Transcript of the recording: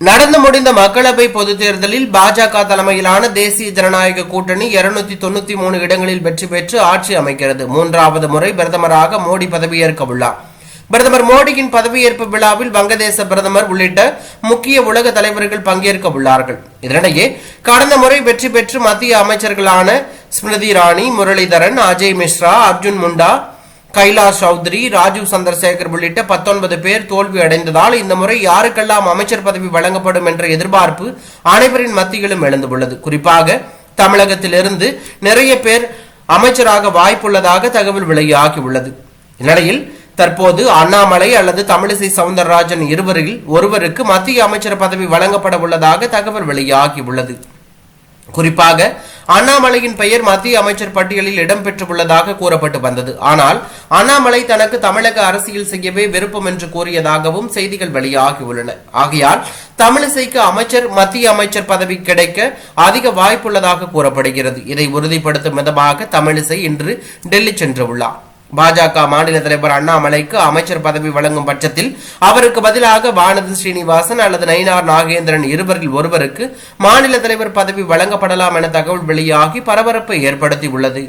நடந்து முடிந்த மக்களவை பொதுத் தேர்தலில் பாஜக தலைமையிலான தேசிய ஜனநாயக கூட்டணி இருநூத்தி தொண்ணூத்தி மூணு இடங்களில் வெற்றி பெற்று ஆட்சி அமைக்கிறது. மூன்றாவது முறை பிரதமராக மோடி பதவியேற்க உள்ளார். பிரதமர் மோடியின் பதவியேற்பு விழாவில் வங்கதேச பிரதமர் உள்ளிட்ட முக்கிய உலக தலைவர்கள் பங்கேற்க உள்ளார்கள். இதனிடையே கடந்த முறை வெற்றி பெற்று மத்திய அமைச்சர்களான ஸ்மிருதி இராணி முரளிதரன் அஜய் மிஸ்ரா அர்ஜுன் முண்டா கைலாஷ் சௌத்ரி ராஜீவ் சந்திரசேகர் உள்ளிட்ட பத்தொன்பது பேர் தோல்வி அடைந்ததால் இந்த முறை யாருக்கெல்லாம் அமைச்சர் பதவி வழங்கப்படும் என்ற எதிர்பார்ப்பு அனைவரின் மத்தியிலும் எழுந்துள்ளது. குறிப்பாக தமிழகத்திலிருந்து நிறைய பேர் அமைச்சராக வாய்ப்புள்ளதாக தகவல் வெளியாகியுள்ளது. இந்நிலையில் தற்போது அண்ணாமலை அல்லது தமிழிசை சவுந்தரராஜன் இருவரில் ஒருவருக்கு மத்திய அமைச்சர் பதவி வழங்கப்பட உள்ளதாக தகவல் வெளியாகியுள்ளது. குறிப்பாக அண்ணாமலையின் பெயர் மத்திய அமைச்சர் பட்டியலில் இடம்பெற்றுள்ளதாக கூறப்பட்டு வந்தது. ஆனால் அண்ணாமலை தனக்கு தமிழக அரசியல் செய்யவே விருப்பம் என்று கூறியதாகவும் செய்திகள் வெளியாகியுள்ளன. ஆகையால் தமிழிசைக்கு அமைச்சர் மத்திய அமைச்சர் பதவி கிடைக்க அதிக வாய்ப்புள்ளதாக கூறப்படுகிறது. இதை உறுதிப்படுத்தும் விதமாக தமிழிசை இன்று டெல்லி சென்றுள்ளார். பாஜக மாநில தலைவர் அண்ணாமலைக்கு அமைச்சர் பதவி வழங்கும் பட்சத்தில் அவருக்கு பதிலாக வானதி ஸ்ரீனிவாசன் அல்லது நயினார் நாகேந்திரன் இருவரில் ஒருவருக்கு மாநில தலைவர் பதவி வழங்கப்படலாம் என தகவல் வெளியாகி பரபரப்பை ஏற்படுத்தியுள்ளது.